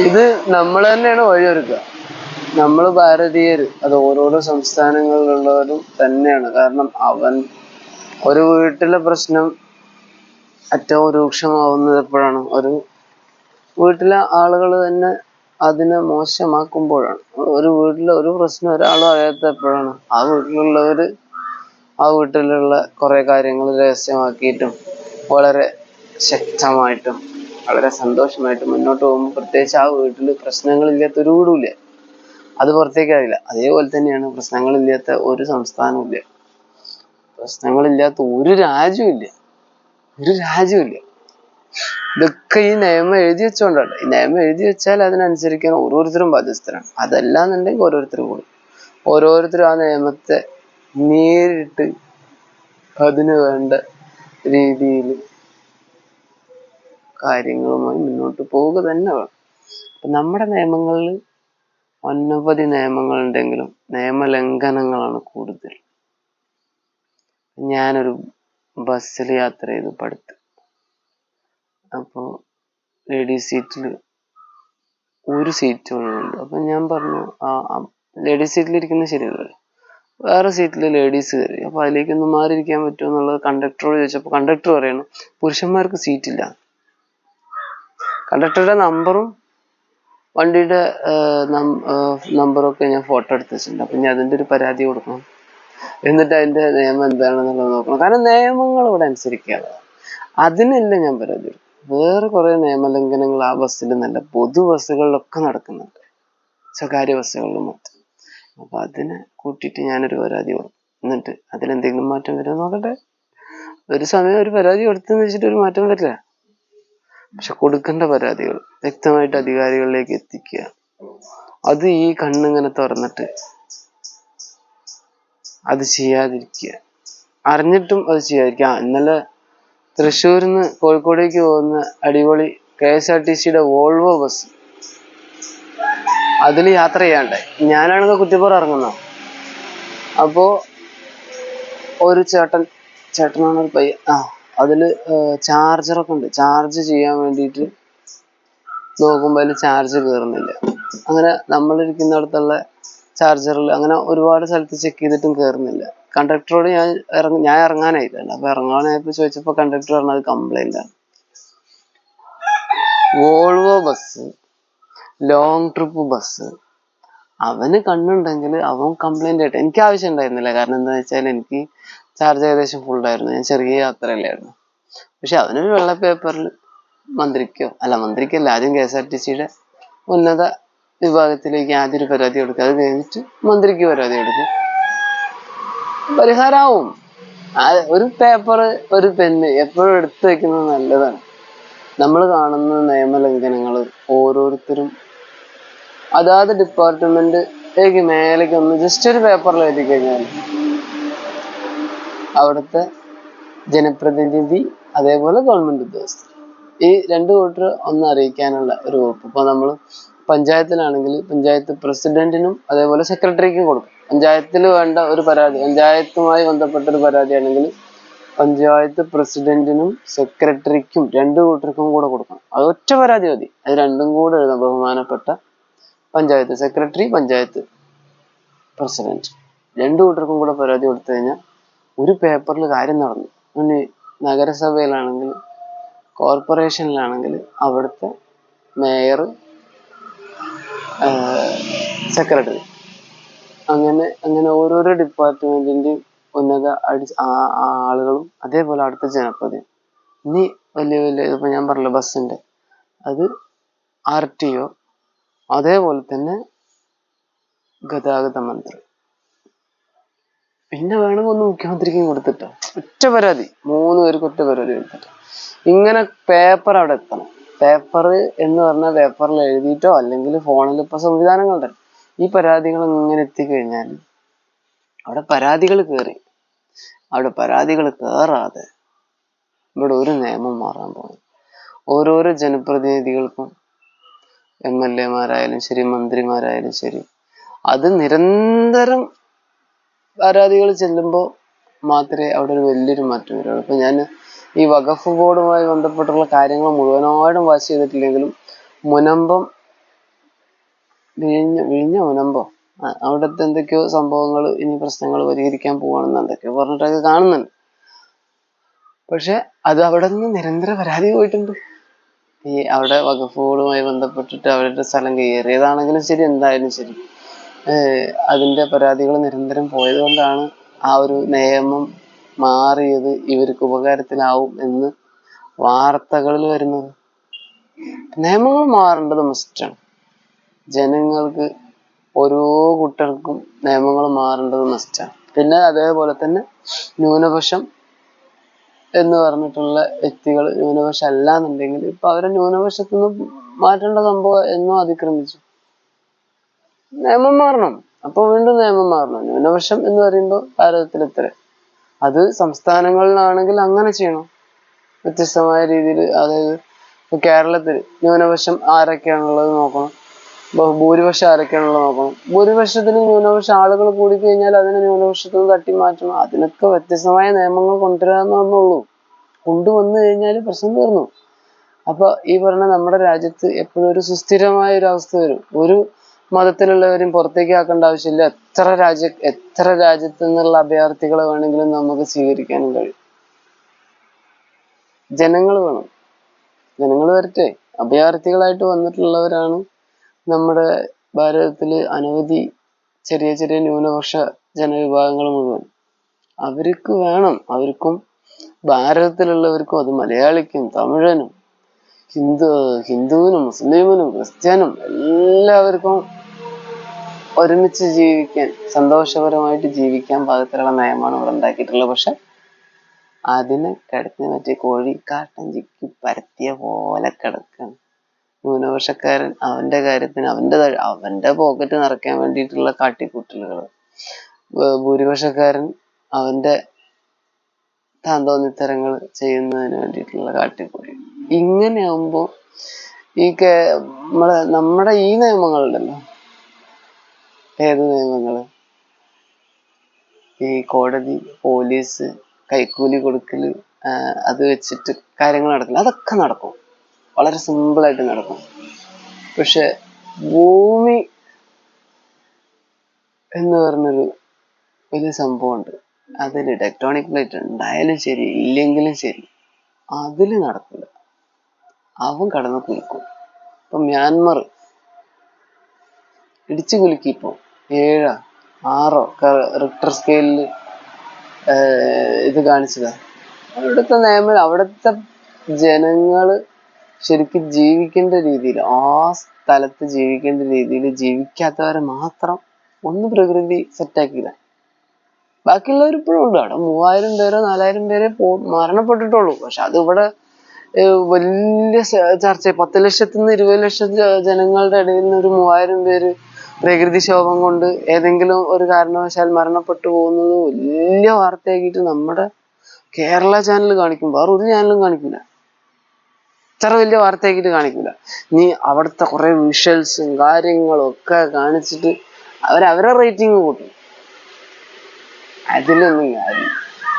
ഇത് നമ്മൾ തന്നെയാണ് വഴിയൊരുക്കുക നമ്മൾ ഭാരതീയർ അത് ഓരോരോ സംസ്ഥാനങ്ങളിലുള്ളവരും തന്നെയാണ്. കാരണം അവൻ ഒരു വീട്ടിലെ പ്രശ്നം ഏറ്റവും രൂക്ഷമാവുന്നത് എപ്പോഴാണ് ഒരു വീട്ടിലെ ആളുകൾ തന്നെ അതിനെ മോശമാക്കുമ്പോഴാണ്. ഒരു വീട്ടിലെ ഒരു പ്രശ്നം ഒരാളും അറിയാത്ത എപ്പോഴാണ് ആ വീട്ടിലുള്ളവർ ആ വീട്ടിലുള്ള കുറേ കാര്യങ്ങൾ രഹസ്യമാക്കിയിട്ടും വളരെ ശക്തമായിട്ടും വളരെ സന്തോഷമായിട്ട് മുന്നോട്ട് പോകുമ്പോൾ പ്രത്യേകിച്ച് ആ വീട്ടിൽ പ്രശ്നങ്ങളില്ലാത്ത ഒരു വീടുമില്ല അത് പുറത്തേക്ക് ആയില്ല. അതേപോലെ തന്നെയാണ് പ്രശ്നങ്ങളില്ലാത്ത ഒരു സംസ്ഥാനമില്ല പ്രശ്നങ്ങളില്ലാത്ത ഒരു രാജ്യമില്ല ഒരു രാജ്യമില്ല ഇതൊക്കെ ഈ നിയമം എഴുതി വെച്ചോണ്ടാണ്. ഈ നിയമം എഴുതി വെച്ചാൽ അതിനനുസരിക്കാൻ ഓരോരുത്തരും ബാധ്യസ്ഥരാണ്. അതല്ലാന്നുണ്ടെങ്കിൽ ഓരോരുത്തർ കൂടും. ഓരോരുത്തരും ആ നിയമത്തെ നേരിട്ട് അതിന് വേണ്ട രീതിയിൽ കാര്യങ്ങളുമായി മുന്നോട്ട് പോവുക തന്നെ വേണം. അപ്പൊ നമ്മുടെ നിയമങ്ങളിൽ അനവധി നിയമങ്ങളുണ്ടെങ്കിലും നിയമലംഘനങ്ങളാണ് കൂടുതൽ. ഞാനൊരു ബസ്സിൽ യാത്ര ചെയ്തു പഠിത്ത്. അപ്പോൾ ലേഡീസ് സീറ്റിൽ ഒരു സീറ്റ് ഒഴിവുണ്ട് അപ്പൊ ഞാൻ പറഞ്ഞു ആ ലേഡീസ് സീറ്റിൽ ഇരിക്കുന്നത് ശരിയല്ല വേറെ സീറ്റിൽ ലേഡീസ് കയറി. അപ്പൊ അതിലേക്കൊന്ന് മാറിയിരിക്കാൻ പറ്റുമോ എന്നുള്ളത് കണ്ടക്ടറോട് ചോദിച്ചപ്പോൾ കണ്ടക്ടർ പറയണം പുരുഷന്മാർക്ക് സീറ്റില്ല. കണ്ടക്ടറുടെ നമ്പറും വണ്ടിയുടെ നമ്പറും ഒക്കെ ഞാൻ ഫോട്ടോ എടുത്ത് വെച്ചിട്ടുണ്ട് അപ്പൊ ഞാൻ അതിന്റെ ഒരു പരാതി കൊടുക്കണം. എന്നിട്ട് അതിന്റെ നിയമം എന്താണെന്നുള്ളത് നോക്കണം. കാരണം നിയമങ്ങൾ ഇവിടെ അനുസരിക്കുകയാണ് അതിനല്ല ഞാൻ പരാതി വേറെ കുറെ നിയമലംഘനങ്ങൾ ആ ബസ്സിൽ നല്ല പൊതു ബസ്സുകളിലൊക്കെ നടക്കുന്നുണ്ട്. സ്വകാര്യ ബസ്സുകളിലും മൊത്തം അപ്പൊ അതിനെ കൂട്ടിയിട്ട് ഞാനൊരു പരാതി കൊടുക്കും. എന്നിട്ട് അതിലെന്തെങ്കിലും മാറ്റം വരുമോ നോക്കട്ടെ. ഒരു സമയം ഒരു പരാതി കൊടുത്തെന്ന് വെച്ചിട്ട് ഒരു മാറ്റം വരില്ല. പക്ഷെ കൊടുക്കേണ്ട പരാതികൾ വ്യക്തമായിട്ട് അധികാരികളിലേക്ക് എത്തിക്കുക. അത് ഈ കണ്ണിങ്ങനെ തുറന്നിട്ട് അത് ചെയ്യാതിരിക്കുക. അറിഞ്ഞിട്ടും അത് ചെയ്യാതിരിക്കുക. ഇന്നലെ തൃശ്ശൂരിൽ നിന്ന് കോഴിക്കോടേക്ക് പോകുന്ന അടിപൊളി കെ എസ് ആർ ടി സിയുടെ വോൾവോ ബസ് അതിൽ യാത്ര ചെയ്യാണ്ടേ ഞാനാണെങ്കിൽ കുറ്റിപ്പുറം ഇറങ്ങുന്ന. അപ്പോ ഒരു ചേട്ടൻ ചേട്ടനാണ് ഒരു പയ്യൻ. ആ അതിൽ ചാർജറൊക്കെ ഉണ്ട്. ചാർജ് ചെയ്യാൻ വേണ്ടിയിട്ട് നോക്കുമ്പോൾ അതിൽ ചാർജ് കയറുന്നില്ല അങ്ങനെ നമ്മളിരിക്കുന്നിടത്തുള്ള ചാർജറിൽ അങ്ങനെ ഒരുപാട് സ്ഥലത്ത് ചെക്ക് ചെയ്തിട്ടും കയറുന്നില്ല കണ്ടക്ടറോട് ഞാൻ ഇറങ്ങ ഞാൻ ഇറങ്ങാനായില്ല അപ്പൊ ഇറങ്ങാനായപ്പോൾ ചോദിച്ചപ്പോൾ കണ്ടക്ടർ പറഞ്ഞത് കംപ്ലൈന്റ് ആണ്. Volvo bus long trip bus അവന് കണ്ണുണ്ടെങ്കിൽ അവൻ കംപ്ലൈന്റ് ആയിട്ട് എനിക്ക് ആവശ്യം ഉണ്ടായിരുന്നില്ല കാരണം എന്താ വെച്ചാൽ എനിക്ക് ചാർജ് ഏകദേശം ഫുൾ ആയിരുന്നു. ഞാൻ ചെറിയ യാത്രയല്ലായിരുന്നു. പക്ഷെ അവനൊരു വെള്ള പേപ്പറിൽ മന്ത്രിക്കോ അല്ല മന്ത്രിക്കല്ല ആദ്യം കെ എസ് ആർ ടി സിയുടെ ഉന്നത വിഭാഗത്തിലേക്ക് ആദ്യം ഒരു പരാതി കൊടുക്കുക. അത് കഴിഞ്ഞിട്ട് മന്ത്രിക്ക് പരാതി കൊടുക്കും. പരിഹാരമാവും ഒരു പേപ്പർ ഒരു പെന്ന് എപ്പോഴും എടുത്തു വെക്കുന്നത് നല്ലതാണ്. നമ്മൾ കാണുന്ന നിയമലംഘനങ്ങൾ ഓരോരുത്തരും അതാത് ഡിപ്പാർട്ട്മെന്റ് മേലേക്ക് ഒന്ന് ജസ്റ്റ് ഒരു പേപ്പറിൽ എഴുതി കഴിഞ്ഞാൽ അവിടുത്തെ ജനപ്രതിനിധി അതേപോലെ ഗവൺമെന്റ് ഉദ്യോഗസ്ഥർ. ഈ രണ്ട് കൂട്ടർ ഒന്ന് അറിയിക്കാനുള്ള ഒരു വകുപ്പ്. ഇപ്പൊ നമ്മൾ പഞ്ചായത്തിലാണെങ്കിൽ പഞ്ചായത്ത് പ്രസിഡന്റിനും അതേപോലെ സെക്രട്ടറിക്കും കൊടുക്കും. പഞ്ചായത്തിൽ വേണ്ട ഒരു പരാതി പഞ്ചായത്തുമായി ബന്ധപ്പെട്ട ഒരു പരാതിയാണെങ്കിൽ പഞ്ചായത്ത് പ്രസിഡന്റിനും സെക്രട്ടറിക്കും രണ്ടു കൂട്ടർക്കും കൂടെ കൊടുക്കണം. അത് ഒറ്റ പരാതി മതി. അത് രണ്ടും കൂടെ എഴുതാം. ബഹുമാനപ്പെട്ട പഞ്ചായത്ത് സെക്രട്ടറി പഞ്ചായത്ത് പ്രസിഡന്റ് രണ്ടു കൂട്ടർക്കും കൂടെ പരാതി കൊടുത്തു കഴിഞ്ഞാൽ ഒരു പേപ്പറിൽ കാര്യം നടന്നു. പിന്നെ നഗരസഭയിലാണെങ്കിൽ കോർപ്പറേഷനിലാണെങ്കിൽ അവിടുത്തെ മേയർ സെക്രട്ടറി അങ്ങനെ അങ്ങനെ ഓരോരോ ഡിപ്പാർട്ട്മെന്റിന്റെയും ഉന്നത അടി ആളുകളും അതേപോലെ അടുത്ത ജനപ്രതി. ഇനി വലിയ വലിയ ഇപ്പൊ ഞാൻ പറഞ്ഞല്ലോ ബസ്സിന്റെ. അത് ആർ ടി ഒ അതേപോലെ തന്നെ ഗതാഗത മന്ത്രി. പിന്നെ വേണമെങ്കിൽ ഒന്ന് മുഖ്യമന്ത്രിക്കും കൊടുത്തിട്ടോ. ഒറ്റ പരാതി മൂന്ന് പേർക്ക് ഒറ്റ പരാതി കൊടുത്തിട്ടോ. ഇങ്ങനെ പേപ്പർ അവിടെ എത്തണം. പേപ്പർ എന്ന് പറഞ്ഞാൽ പേപ്പറിൽ എഴുതിയിട്ടോ അല്ലെങ്കിൽ ഫോണിൽ ഇപ്പൊ സംവിധാനങ്ങളുണ്ട് ഈ പരാതികൾ ഇങ്ങനെ എത്തിക്കഴിഞ്ഞാൽ അവിടെ പരാതികൾ കയറി. അവിടെ പരാതികൾ കയറാതെ ഇവിടെ ഒരു നിയമം മാറാൻ പോകുന്നു ഓരോരോ ജനപ്രതിനിധികൾക്കും എം എൽ എമാരായാലും ശരി മന്ത്രിമാരായാലും ശരി. അത് നിരന്തരം പരാതികൾ ചെല്ലുമ്പോൾ മാത്രമേ അവിടെ ഒരു വലിയൊരു മാറ്റം വരുള്ളൂ ഇപ്പൊ ഞാൻ ഈ വഖഫ് ബോർഡുമായി ബന്ധപ്പെട്ടുള്ള കാര്യങ്ങൾ മുഴുവനായിട്ടും വാച്ച് ചെയ്തിട്ടില്ലെങ്കിലും മുനമ്പം വിഴിഞ്ഞ വിഴിഞ്ഞ മുനമ്പോ അവിടുത്തെ എന്തൊക്കെയോ സംഭവങ്ങൾ ഇനി പ്രശ്നങ്ങൾ പരിഹരിക്കാൻ പോവാണെന്ന് എന്തൊക്കെയോ പറഞ്ഞിട്ടൊക്കെ കാണുന്നുണ്ട്. പക്ഷെ അത് അവിടെ നിന്ന് നിരന്തര പരാതി പോയിട്ടുണ്ട്. ഈ അവിടെ വകുപ്പുകളുമായി ബന്ധപ്പെട്ടിട്ട് അവരുടെ സ്ഥലം കയറിയതാണെങ്കിലും ശരി എന്തായാലും ശരി. അതിന്റെ പരാതികൾ നിരന്തരം പോയതുകൊണ്ടാണ് ആ ഒരു നിയമം മാറിയത് ഇവർക്ക് ഉപകാരത്തിലാവും എന്ന് വാർത്തകളിൽ വരുന്നത്. നിയമങ്ങൾ മാറേണ്ടത് മസ്റ്റാണ് ജനങ്ങൾക്ക് ഓരോ കുട്ടികൾക്കും നിയമങ്ങൾ മാറേണ്ടത് മസ്റ്റാണ് പിന്നെ അതേപോലെ തന്നെ ന്യൂനപക്ഷം എന്ന് പറഞ്ഞിട്ടുള്ള വ്യക്തികൾ ന്യൂനപക്ഷം അല്ല എന്നുണ്ടെങ്കിൽ ഇപ്പൊ അവരെ ന്യൂനപക്ഷത്തിൽ നിന്ന് മാറ്റേണ്ട സംഭവം എന്നോ അതിക്രമിച്ചു. നിയമം മാറണം. അപ്പൊ വീണ്ടും നിയമം മാറണം. ന്യൂനപക്ഷം എന്ന് പറയുമ്പോൾ ഭാരതത്തിൽ എത്ര? അത് സംസ്ഥാനങ്ങളിലാണെങ്കിൽ അങ്ങനെ ചെയ്യണം. വ്യത്യസ്തമായ രീതിയിൽ അതായത് കേരളത്തിൽ ന്യൂനപക്ഷം ആരൊക്കെയാണുള്ളത് നോക്കണം. ബഹു- ഭൂരിപക്ഷം ആരൊക്കെയാണുള്ളത് നോക്കണം. ഭൂരിപക്ഷത്തിന് ന്യൂനപക്ഷം ആളുകൾ കൂടി കഴിഞ്ഞാൽ അതിനെ ന്യൂനപക്ഷത്തിൽ തട്ടി മാറ്റണം അതിനൊക്കെ വ്യത്യസ്തമായ നിയമങ്ങൾ കൊണ്ടുവരാമെന്നുള്ളൂ കൊണ്ടുവന്നു കഴിഞ്ഞാൽ പ്രശ്നം തീർന്നു. അപ്പൊ ഈ പറഞ്ഞ നമ്മുടെ രാജ്യത്ത് എപ്പോഴും ഒരു സുസ്ഥിരമായ ഒരു അവസ്ഥ വരും. ഒരു മതത്തിലുള്ളവരും പുറത്തേക്ക് ആക്കേണ്ട ആവശ്യമില്ല. എത്ര രാജ്യ എത്ര രാജ്യത്തു നിന്നുള്ള അഭയാർത്ഥികളെ വേണമെങ്കിലും നമുക്ക് സ്വീകരിക്കാനും കഴിയും. ജനങ്ങൾ വേണം. ജനങ്ങൾ വരട്ടെ. അഭയാർത്ഥികളായിട്ട് വന്നിട്ടുള്ളവരാണ് നമ്മുടെ ഭാരതത്തിൽ അനവധി ചെറിയ ചെറിയ ന്യൂനപക്ഷ ജനവിഭാഗങ്ങൾ മുഴുവൻ അവർക്ക് വേണം അവർക്കും ഭാരതത്തിലുള്ളവർക്കും അത് മലയാളിക്കും തമിഴനും ഹിന്ദു ഹിന്ദുവിനും മുസ്ലിമിനും ക്രിസ്ത്യാനും എല്ലാവർക്കും ഒരുമിച്ച് ജീവിക്കാൻ സന്തോഷപരമായിട്ട് ജീവിക്കാൻ പാകത്തിലുള്ള നയമാണ് ഇവിടെ ഉണ്ടാക്കിയിട്ടുള്ളത്. പക്ഷെ അതിനെ കിടത്തി മറ്റേ കോഴി കാട്ടൻ ചിക്കി പരത്തിയ പോലെ കിടക്കാണ്. ന്യൂനപക്ഷക്കാരൻ അവന്റെ കാര്യത്തിന് അവന്റെ അവന്റെ പോക്കറ്റ് നിറയ്ക്കാൻ വേണ്ടിയിട്ടുള്ള കാട്ടിക്കൂട്ടലുകൾ. ഭൂരിപക്ഷക്കാരൻ അവന്റെ താന്തോന്നിത്തരങ്ങൾ ചെയ്യുന്നതിന് വേണ്ടിയിട്ടുള്ള കാട്ടിക്കൂടി ഇങ്ങനെയാകുമ്പോ ഈ കേ നമ്മളെ നമ്മുടെ ഈ നിയമങ്ങളുണ്ടല്ലോ. ഏത് നിയമങ്ങൾ? ഈ കോടതി പോലീസ് കൈക്കൂലി കൊടുക്കൽ അത് വെച്ചിട്ട് കാര്യങ്ങൾ നടക്കില്ല. അതൊക്കെ നടക്കും. വളരെ സിമ്പിൾ ആയിട്ട് നടക്കും. പക്ഷെ ഭൂമി എന്ന് പറഞ്ഞൊരു വലിയ സംഭവമുണ്ട്. അതിൽ ടെക്ടോണിക് പ്ലേറ്റ് ഉണ്ടായാലും ശരി ഇല്ലെങ്കിലും ശരി അതിൽ നടക്കില്ല. അവൻ കടന്ന് കുലുക്കും. ഇപ്പൊ മ്യാൻമർ ഇടിച്ചു കുലുക്കി ഇപ്പോ ഏഴോ ആറോ റിക്ടർ സ്കെയിലിൽ ഇത് കാണിച്ചതാ. അവിടുത്തെ നിയമം അവിടുത്തെ ജനങ്ങൾ ശരിക്കും ജീവിക്കേണ്ട രീതിയിൽ ആ സ്ഥലത്ത് ജീവിക്കേണ്ട രീതിയിൽ ജീവിക്കാത്തവരെ മാത്രം ഒന്ന് പ്രകൃതി സെറ്റാക്കിയില്ല ബാക്കിയുള്ളവർ ഇപ്പോഴും ഉണ്ട്. അവിടെ മൂവായിരം പേരോ നാലായിരം പേരെ പോ മരണപ്പെട്ടിട്ടുള്ളൂ. പക്ഷെ അത് ഇവിടെ വലിയ ചർച്ച. പത്ത് ലക്ഷത്തിൽ നിന്ന് ഇരുപത് ലക്ഷം ജനങ്ങളുടെ ഇടയിൽ നിന്ന് ഒരു മൂവായിരം പേര് പ്രകൃതി പ്രകൃതിക്ഷോഭം കൊണ്ട് ഏതെങ്കിലും ഒരു കാരണവശാൽ മരണപ്പെട്ടു പോകുന്നത് വലിയ വാർത്തയാക്കിയിട്ട് നമ്മുടെ കേരള ചാനൽ കാണിക്കും. വേറെ ഒരു ചാനലും കാണിക്കില്ല. ഇത്ര വലിയ വാർത്തയാക്കിയിട്ട് കാണിക്കില്ല. നീ അവിടുത്തെ കുറെ വിഷ്വൽസും കാര്യങ്ങളും ഒക്കെ കാണിച്ചിട്ട് അവർ അവരെ റേറ്റിംഗ് കൂട്ടും. അതിലൊന്നും കാര്യം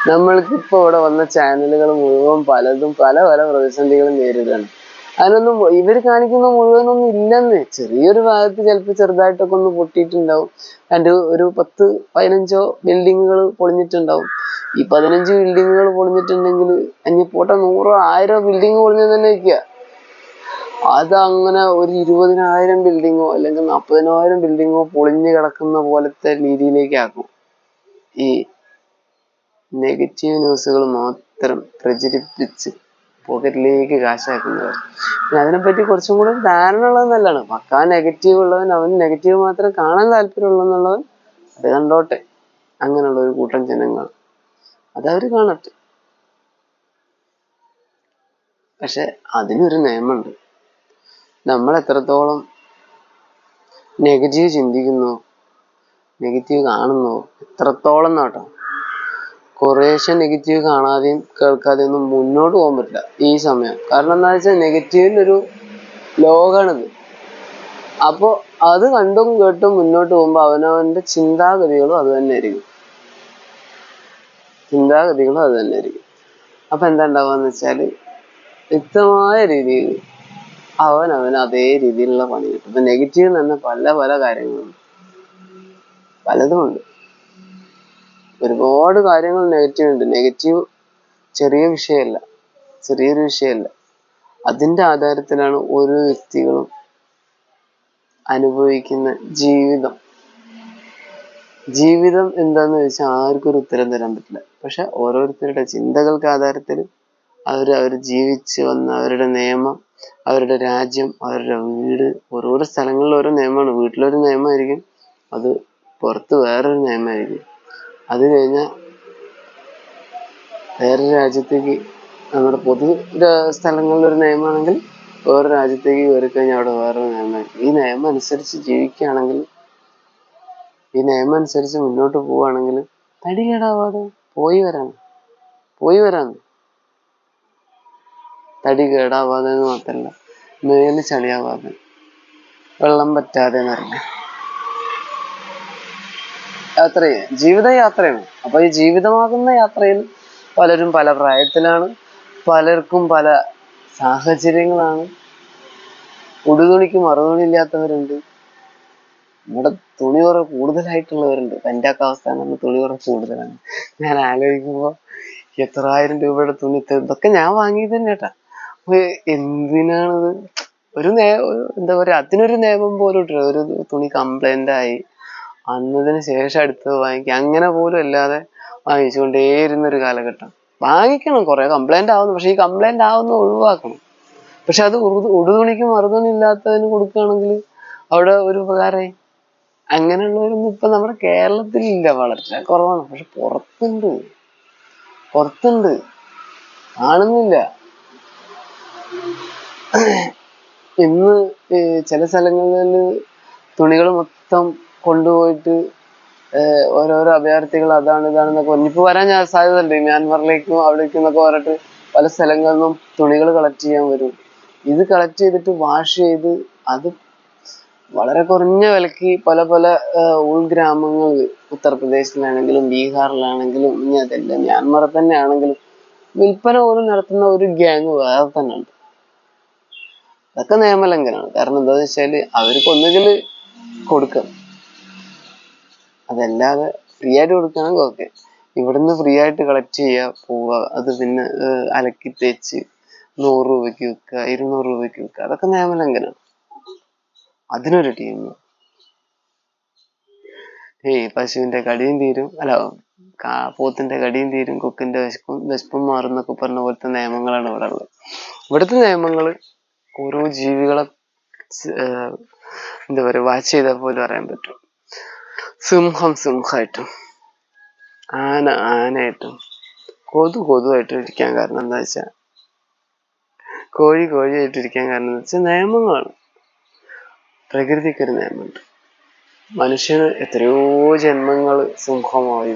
നമ്മൾക്കിപ്പോ ഇവിടെ വന്ന ചാനലുകൾ മുഴുവൻ പലതും പല പല പ്രതിസന്ധികളും നേരിടുകയാണ്. അതിനൊന്നും ഇവർ കാണിക്കുന്ന മുഴുവനൊന്നും ഇല്ലെന്ന് ചെറിയൊരു ഭാഗത്ത് ചിലപ്പോൾ ചെറുതായിട്ടൊക്കെ ഒന്ന് പൊട്ടിയിട്ടുണ്ടാവും. രണ്ട് ഒരു പത്ത് പതിനഞ്ചോ ബിൽഡിങ്ങുകൾ പൊളിഞ്ഞിട്ടുണ്ടാവും. ഈ പതിനഞ്ച് ബിൽഡിങ്ങുകൾ പൊളിഞ്ഞിട്ടുണ്ടെങ്കിൽ ഇനി പോട്ടെ നൂറോ ആയിരോ ബിൽഡിങ് പൊളിഞ്ഞു തന്നെ വെക്കുക അതങ്ങനെ ഒരു ഇരുപതിനായിരം ബിൽഡിങ്ങോ അല്ലെങ്കിൽ നാൽപ്പതിനായിരം ബിൽഡിങ്ങോ പൊളിഞ്ഞു കിടക്കുന്ന പോലത്തെ രീതിയിലേക്ക് ആക്കും. ഈ നെഗറ്റീവ് ന്യൂസുകൾ മാത്രം പ്രചരിപ്പിച്ച് പോക്കറ്റിലേക്ക് കാശാക്കുന്നവർ. പിന്നെ അതിനെപ്പറ്റി കുറച്ചും കൂടെ ധാരണ ഉള്ളത് നല്ലതാണ്. പക്കാ നെഗറ്റീവ് ഉള്ളവൻ അവൻ നെഗറ്റീവ് മാത്രം കാണാൻ താല്പര്യമുള്ളൂ അത് കണ്ടോട്ടെ. അങ്ങനെയുള്ള ഒരു കൂട്ടം ജനങ്ങൾ അതവര് കാണട്ടെ. പക്ഷെ അതിനൊരു നിയമമുണ്ട് നമ്മൾ എത്രത്തോളം നെഗറ്റീവ് ചിന്തിക്കുന്നു നെഗറ്റീവ് കാണുന്നു എത്രത്തോളം നോട്ടോ. കുറേശ്ശെ നെഗറ്റീവ് കാണാതെയും കേൾക്കാതെയും ഒന്നും മുന്നോട്ട് പോകാൻ പറ്റില്ല ഈ സമയം. കാരണം എന്താ വെച്ചാൽ നെഗറ്റീവിന്റെ ഒരു ലോകമാണിത് അപ്പോൾ അത് കണ്ടും കേട്ടും മുന്നോട്ട് പോകുമ്പോൾ അവനവന്റെ ചിന്താഗതികളും അത് തന്നെ ആയിരിക്കും ചിന്താഗതികളും അത് തന്നെ ആയിരിക്കും. അപ്പം എന്താ ഉണ്ടാവുക വെച്ചാൽ വ്യക്തമായ രീതിയിൽ അവൻ അവൻ അതേ രീതിയിലുള്ള പണി കിട്ടും. ഇപ്പം നെഗറ്റീവ് തന്നെ പല പല കാര്യങ്ങളുണ്ട് പലതുമുണ്ട് ഒരുപാട് കാര്യങ്ങൾ നെഗറ്റീവ് ഉണ്ട്. നെഗറ്റീവ് ചെറിയ വിഷയമല്ല. ചെറിയൊരു വിഷയമല്ല. അതിന്റെ ആധാരത്തിലാണ് ഓരോ വ്യക്തികളും അനുഭവിക്കുന്ന ജീവിതം. ജീവിതം എന്താന്ന് വെച്ചാൽ ആർക്കും ഒരു ഉത്തരം തരാൻ പറ്റില്ല. പക്ഷെ ഓരോരുത്തരുടെ ചിന്തകൾക്ക് ആധാരത്തിൽ അവർ അവർ ജീവിച്ച് വന്ന അവരുടെ നിയമം അവരുടെ രാജ്യം അവരുടെ വീട് ഓരോരോ സ്ഥലങ്ങളിൽ ഓരോ നിയമമാണ്. വീട്ടിലൊരു നിയമമായിരിക്കും അത് പുറത്ത് വേറൊരു നിയമമായിരിക്കും അത് കഴിഞ്ഞാൽ വേറെ രാജ്യത്തേക്ക് നമ്മുടെ പൊതു സ്ഥലങ്ങളിൽ ഒരു നിയമമാണെങ്കിൽ വേറെ രാജ്യത്തേക്ക് കയറി കഴിഞ്ഞാൽ അവിടെ വേറൊരു നിയമമായിരിക്കും ഈ നിയമം അനുസരിച്ച് ജീവിക്കുകയാണെങ്കിൽ ഈ നിയമം അനുസരിച്ച് മുന്നോട്ട് പോവുകയാണെങ്കിൽ തടി കേടാവാതെ പോയി വരാം പോയി വരാം തടി കേടാവാതെ എന്ന് മാത്രല്ല മേൽ ചളിയാവാതെ. വെള്ളം പറ്റാതെ എന്നറിഞ്ഞ യാത്ര ചെയ്യാം ജീവിതം യാത്രയാണ് അപ്പൊ ഈ ജീവിതമാകുന്ന യാത്രയിൽ പലരും പല പ്രായത്തിലാണ് പലർക്കും പല സാഹചര്യങ്ങളാണ്. ഉടുതുണിക്ക് മറുതുണി ഇല്ലാത്തവരുണ്ട് ഇവിടെ തുണി കുറ കൂടുതലായിട്ടുള്ളവരുണ്ട്. എന്റെ ഒക്കെ അവസ്ഥ തുണി കുറ കൂടുതലാണ്. ഞാൻ ആലോചിക്കുമ്പോൾ എത്രായിരം രൂപയുടെ തുണി ഇതൊക്കെ ഞാൻ വാങ്ങിയത് തന്നെ കേട്ടാ. എന്തിനാണിത്? ഒരു നേ എന്താ പറയാ അതിനൊരു നിയമം പോലും ഇട്ടില്ല. ഒരു തുണി കംപ്ലൈന്റ് ആയി. അന്നതിന് ശേഷം അടുത്തത് വാങ്ങിക്ക. അങ്ങനെ പോലും അല്ലാതെ വാങ്ങിച്ചുകൊണ്ടേയിരുന്ന ഒരു കാലഘട്ടം. വാങ്ങിക്കണം. കുറെ കംപ്ലൈന്റ് ആവുന്നു. പക്ഷെ ഈ കംപ്ലൈന്റ് ആവുന്ന ഒഴിവാക്കണം. പക്ഷെ അത് ഉടുതുണിക്ക് മറുതുണി ഇല്ലാത്തതിന് കൊടുക്കുകയാണെങ്കിൽ അവിടെ ഒരു ഉപകാരമായി അങ്ങനെയുള്ളവരൊന്നും ഇപ്പൊ നമ്മുടെ കേരളത്തിലില്ല. വളരെ കുറവാണ്. പക്ഷെ പുറത്തുണ്ട്. പുറത്തുണ്ട്. കാണുന്നില്ല ഇന്ന് ചില സ്ഥലങ്ങളിൽ തുണികൾ മൊത്തം കൊണ്ടുപോയിട്ട് ഓരോരോ അഭയാർത്ഥികൾ അതാണ് ഇതാണെന്നൊക്കെ പറഞ്ഞു. ഇപ്പൊ വരാൻ ഞാൻ സാധ്യതയുണ്ട്. മ്യാൻമറിലേക്കും അവിടേക്കും എന്നൊക്കെ പറഞ്ഞിട്ട് പല സ്ഥലങ്ങളിൽ നിന്നും തുണികൾ കളക്ട് ചെയ്യാൻ വരും. ഇത് കളക്ട് ചെയ്തിട്ട് വാഷ് ചെയ്ത് അത് വളരെ കുറഞ്ഞ വിലക്ക് പല പല ഉൾഗ്രാമങ്ങളിൽ ഉത്തർപ്രദേശിലാണെങ്കിലും ബീഹാറിലാണെങ്കിലും ഇനി അതല്ല മ്യാൻമറിൽ തന്നെ ആണെങ്കിലും വിൽപ്പന പോലും നടത്തുന്ന ഒരു ഗ്യാങ് വേറെ തന്നെ ഉണ്ട് അതൊക്കെ നിയമലംഘനമാണ്. കാരണം എന്താന്ന് വെച്ചാൽ അവർക്ക് ഒന്നുകിൽ കൊടുക്കാം. അതല്ലാതെ ഫ്രീ ആയിട്ട് കൊടുക്കുകയാണെങ്കിൽ ഓക്കെ ഇവിടുന്ന് ഫ്രീ ആയിട്ട് കളക്ട് ചെയ്യുക പോവുക അത് പിന്നെ അലക്കി തേച്ച് നൂറ് രൂപയ്ക്ക് വിൽക്കുക ഇരുന്നൂറ് രൂപയ്ക്ക് വിൽക്കുക അതൊക്കെ നിയമലംഘനമാണ്. അതിനൊരു ടീം ഏയ് പശുവിന്റെ കടിയും തീരും. അല്ല പോത്തിന്റെ കടിയും തീരും കൊക്കിന്റെ വിശപ്പും വിശപ്പും മാറും എന്നൊക്കെ പറഞ്ഞ പോലത്തെ നിയമങ്ങളാണ് ഇവിടെ ഉള്ളത്. ഇവിടുത്തെ നിയമങ്ങൾ ഓരോ ജീവികളെ എന്താ പറയുക വാച്ച് ചെയ്താൽ പോലും അറിയാൻ പറ്റും. സിംഹം സിംഹമായിട്ടും ആന ആനയായിട്ടും കൊതു കൊതുവായിട്ടും ഇരിക്കാൻ കാരണം എന്താ വെച്ചാൽ കോഴി കോഴിയായിട്ട് ഇരിക്കാൻ കാരണം എന്താ വെച്ചാൽ നിയമങ്ങളാണ്. പ്രകൃതിക്കൊരു നിയമമുണ്ട്. മനുഷ്യന് എത്രയോ ജന്മങ്ങൾ സുഖമായും